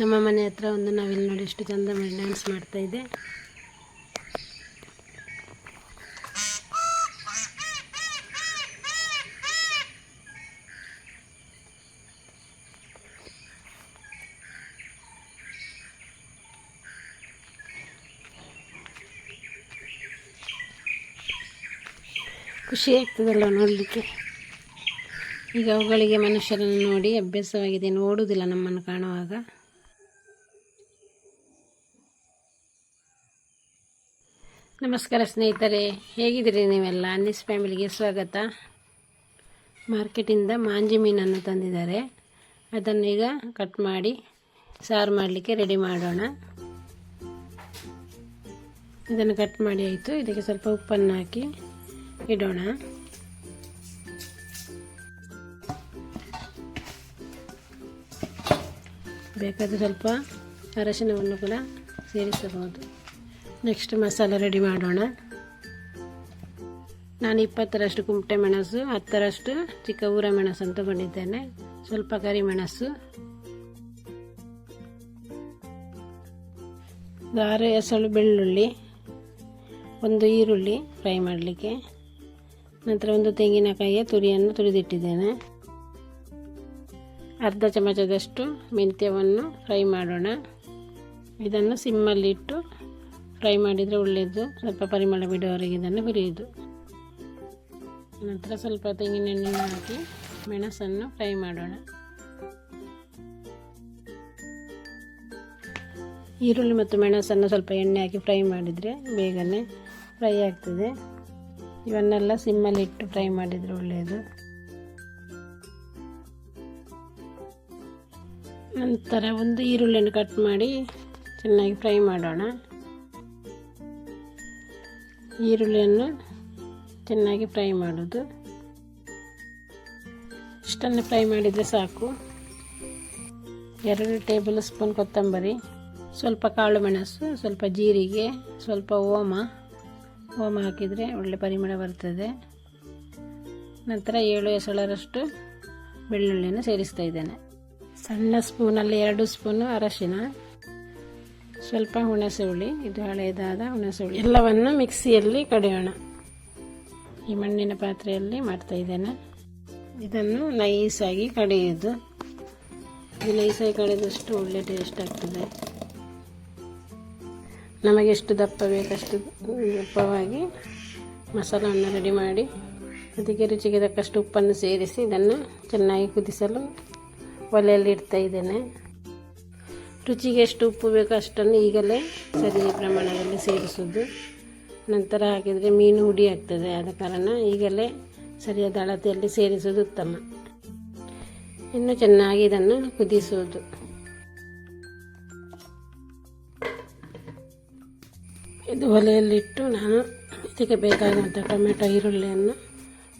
ನಮ್ಮ ಮನೆ ಹತ್ರ ಒಂದು ನಾವಿಲ್ಲಿ ನೋಡಿ ಎಷ್ಟು ಚಂದ ಮಾಡಿ ಡ್ಯಾನ್ಸ್ ಮಾಡ್ತಾ ಇದೆ. ಖುಷಿ ಆಗ್ತದಲ್ಲ ನೋಡಲಿಕ್ಕೆ? ಈಗ ಅವುಗಳಿಗೆ ಮನುಷ್ಯರನ್ನು ನೋಡಿ ಅಭ್ಯಾಸವಾಗಿದೆ ನೋಡುವುದಿಲ್ಲ ನಮ್ಮನ್ನು ಕಾಣುವಾಗ. ನಮಸ್ಕಾರ ಸ್ನೇಹಿತರೆ, ಹೇಗಿದ್ದೀರಿ ನೀವೆಲ್ಲ? ಅನ್ನಿಸ್ ಫ್ಯಾಮಿಲಿಗೆ ಸ್ವಾಗತ. ಮಾರ್ಕೆಟಿಂದ ಮಾಂಜಿ ಮೀನನ್ನು ತಂದಿದ್ದಾರೆ. ಅದನ್ನು ಈಗ ಕಟ್ ಮಾಡಿ, ಸಾರು ಮಾಡಲಿಕ್ಕೆ ರೆಡಿ ಮಾಡೋಣ. ಇದನ್ನು ಕಟ್ ಮಾಡಿ ಆಯಿತು. ಇದಕ್ಕೆ ಸ್ವಲ್ಪ ಉಪ್ಪನ್ನು ಹಾಕಿ ಇಡೋಣ. ಬೇಕಾದರೆ ಸ್ವಲ್ಪ ಅರಶಿನವನ್ನು ಕೂಡ ಸೇರಿಸಬಹುದು. ನೆಕ್ಸ್ಟ್ ಮಸಾಲೆ ರೆಡಿ ಮಾಡೋಣ. ನಾನು ಇಪ್ಪತ್ತರಷ್ಟು ಕುಮಟೆ ಮೆಣಸು, ಹತ್ತರಷ್ಟು ಚಿಕ್ಕ ಊರ ಮೆಣಸು ಅಂತ ಬಂದಿದ್ದೇನೆ. ಸ್ವಲ್ಪ ಕರಿಮೆಣಸು ಗಾರೆ ಎಸಳು ಬೆಳ್ಳುಳ್ಳಿ, ಒಂದು ಈರುಳ್ಳಿ ಫ್ರೈ ಮಾಡಲಿಕ್ಕೆ. ನಂತರ ಒಂದು ತೆಂಗಿನಕಾಯಿಯ ತುರಿಯನ್ನು ತುರಿದಿಟ್ಟಿದ್ದೇನೆ. ಅರ್ಧ ಚಮಚದಷ್ಟು ಮೆಂತ್ಯವನ್ನು ಫ್ರೈ ಮಾಡೋಣ. ಇದನ್ನು ಸಿಮ್ಮಲ್ಲಿಟ್ಟು ಫ್ರೈ ಮಾಡಿದರೆ ಒಳ್ಳೆಯದು ಸ್ವಲ್ಪ ಪರಿಮಳ ಬಿಡುವವರೆಗೆ ಇದನ್ನು ಬಿರಿಯೋದು ನಂತರ ಸ್ವಲ್ಪ ತೆಂಗಿನೆಣ್ಣೆ ಹಾಕಿ ಮೆಣಸನ್ನು ಫ್ರೈ ಮಾಡೋಣ. ಈರುಳ್ಳಿ ಮತ್ತು ಮೆಣಸನ್ನು ಸ್ವಲ್ಪ ಎಣ್ಣೆ ಹಾಕಿ ಫ್ರೈ ಮಾಡಿದರೆ ಬೇಗನೆ ಫ್ರೈ ಆಗ್ತದೆ. ಇವನ್ನೆಲ್ಲ ಸಿಮ್ಮಲ್ಲಿಟ್ಟು ಫ್ರೈ ಮಾಡಿದರೆ ಒಳ್ಳೆಯದು ನಂತರ ಒಂದು ಈರುಳ್ಳಿಯನ್ನು ಕಟ್ ಮಾಡಿ ಚೆನ್ನಾಗಿ ಫ್ರೈ ಮಾಡೋಣ. ಈರುಳ್ಳಿಯನ್ನು ಚೆನ್ನಾಗಿ ಫ್ರೈ ಮಾಡೋದು. ಇಷ್ಟನ್ನು ಫ್ರೈ ಮಾಡಿದರೆ ಸಾಕು. ಎರಡು ಟೇಬಲ್ ಸ್ಪೂನ್ ಕೊತ್ತಂಬರಿ, ಸ್ವಲ್ಪ ಕಾಳು ಮೆಣಸು, ಸ್ವಲ್ಪ ಜೀರಿಗೆ, ಸ್ವಲ್ಪ ಓಮ. ಓಮ ಹಾಕಿದರೆ ಒಳ್ಳೆ ಪರಿಮಳ ಬರ್ತದೆ. ನಂತರ ಏಳು ಎಸಳರಷ್ಟು ಬೆಳ್ಳುಳ್ಳಿಯನ್ನು ಸೇರಿಸ್ತಾ ಇದ್ದೇನೆ. ಸಣ್ಣ ಸ್ಪೂನಲ್ಲಿ ಎರಡು ಸ್ಪೂನು ಅರಶಿನ. ಸ್ವಲ್ಪ ಹುಣಸೆ ಹುಳಿ ಇದು ಹಳೆಯದಾದ ಹುಣಸೆ ಹುಳಿ ಎಲ್ಲವನ್ನು ಮಿಕ್ಸಿಯಲ್ಲಿ ಕಡಿಯೋಣ. ಈ ಮಣ್ಣಿನ ಪಾತ್ರೆಯಲ್ಲಿ ಮಾಡ್ತಾ ಇದ್ದೇನೆ. ಇದನ್ನು ನೈಸಾಗಿ ಕಡಿಯೋದು ಇದು ನೈಸಾಗಿ ಕಡೆದಷ್ಟು ಒಳ್ಳೆ ಟೇಸ್ಟ್ ಆಗ್ತದೆ. ನಮಗೆಷ್ಟು ದಪ್ಪ ಬೇಕಷ್ಟು ದಪ್ಪವಾಗಿ ಮಸಾಲವನ್ನು ರೆಡಿ ಮಾಡಿ, ಅದಕ್ಕೆ ರುಚಿಗೆ ತಕ್ಕಷ್ಟು ಉಪ್ಪನ್ನು ಸೇರಿಸಿ ಇದನ್ನು ಚೆನ್ನಾಗಿ ಕುದಿಸಲು ಒಲೆಯಲ್ಲಿ ಇಡ್ತಾ ಇದ್ದೇನೆ. ರುಚಿಗೆ ಎಷ್ಟು ಉಪ್ಪು ಬೇಕೋ ಅಷ್ಟನ್ನು ಈಗಲೇ ಸರಿ ಪ್ರಮಾಣದಲ್ಲಿ ಸೇರಿಸೋದು. ನಂತರ ಹಾಕಿದರೆ ಮೀನು ಹುಡಿ ಆಗ್ತದೆ, ಆದ ಕಾರಣ ಈಗಲೇ ಸರಿಯಾದ ಅಳತೆಯಲ್ಲಿ ಸೇರಿಸೋದು ಉತ್ತಮ. ಇನ್ನು ಚೆನ್ನಾಗಿ ಇದನ್ನು ಕುದಿಸುವುದು ಇದು ಒಲೆಯಲ್ಲಿಟ್ಟು ನಾನು ಇದಕ್ಕೆ ಬೇಕಾದಂಥ ಟೊಮೆಟೊ, ಈರುಳ್ಳಿಯನ್ನು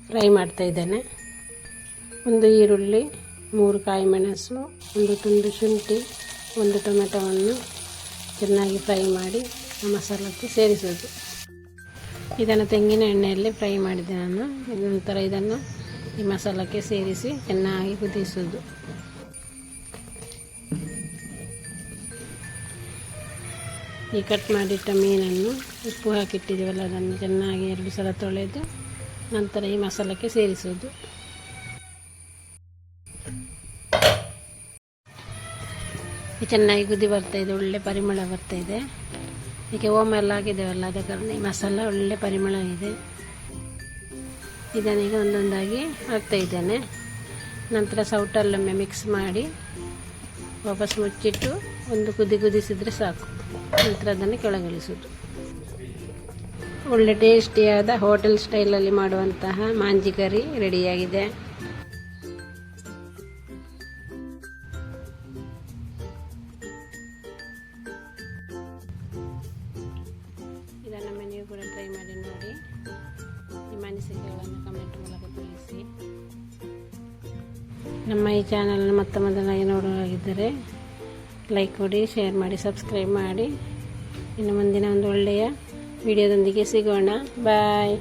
ಫ್ರೈ ಮಾಡ್ತಾ ಇದ್ದೇನೆ. ಒಂದು ಈರುಳ್ಳಿ, ಮೂರು ಕಾಯಿ ಮೆಣಸು, ಒಂದು ತುಂಡು ಶುಂಠಿ ಒಂದು ಟೊಮೆಟೊವನ್ನು ಚೆನ್ನಾಗಿ ಫ್ರೈ ಮಾಡಿ ಆ ಮಸಾಲಕ್ಕೆ ಸೇರಿಸೋದು. ಇದನ್ನು ತೆಂಗಿನ ಎಣ್ಣೆಯಲ್ಲಿ ಫ್ರೈ ಮಾಡಿದೆ ನಾನು. ನಂತರ ಇದನ್ನು ಈ ಮಸಾಲಕ್ಕೆ ಸೇರಿಸಿ ಚೆನ್ನಾಗಿ ಕುದಿಸೋದು. ಈ ಕಟ್ ಮಾಡಿಟ್ಟ ಮೀನನ್ನು ಉಪ್ಪು ಹಾಕಿಟ್ಟಿದ್ದೀವಲ್ಲ, ಅದನ್ನು ಚೆನ್ನಾಗಿ ಎರಡು ಸಲ ತೊಳೆದು ನಂತರ ಈ ಮಸಾಲಕ್ಕೆ ಸೇರಿಸೋದು. ಚೆನ್ನಾಗಿ ಬರ್ತಾ ಇದೆ, ಒಳ್ಳೆ ಪರಿಮಳ ಬರ್ತಾ ಇದೆ. ಓಮ ಎಲ್ಲ ಆಗಿದ್ದೇವಲ್ಲ ಆದ ಕಾರಣ ಈ ಮಸಾಲ ಒಳ್ಳೆ ಪರಿಮಳ ಇದೆ. ಇದನ್ನೀಗ ಒಂದೊಂದಾಗಿ ಹಾಕ್ತಾ ಇದ್ದೇನೆ. ನಂತರ ಸೌಟಲ್ಲೊಮ್ಮೆ ಮಿಕ್ಸ್ ಮಾಡಿ ವಾಪಸ್ ಮುಚ್ಚಿಟ್ಟು ಒಂದು ಕುದಿ ಕುದಿಸಿದರೆ ಸಾಕು. ನಂತರ ಅದನ್ನು ಕೆಳಗಿಳಿಸೋದು ಒಳ್ಳೆ ಟೇಸ್ಟಿಯಾದ ಹೋಟೆಲ್ ಸ್ಟೈಲಲ್ಲಿ ಮಾಡುವಂತಹ ಮಾಂಜಿ ಕರಿ ರೆಡಿಯಾಗಿದೆ ನಮ್ಮ ಈ ಚಾನಲ್ನ ಮತ್ತೆ ಮೊದಲಾಗಿ ನೋಡುವಾಗಿದ್ದರೆ ಲೈಕ್ ಕೊಡಿ ಶೇರ್ ಮಾಡಿ ಸಬ್ಸ್ಕ್ರೈಬ್ ಮಾಡಿ. ಇನ್ನು ಮುಂದಿನ ಒಂದು ಒಳ್ಳೆಯ ವಿಡಿಯೋದೊಂದಿಗೆ ಸಿಗೋಣ. ಬಾಯ್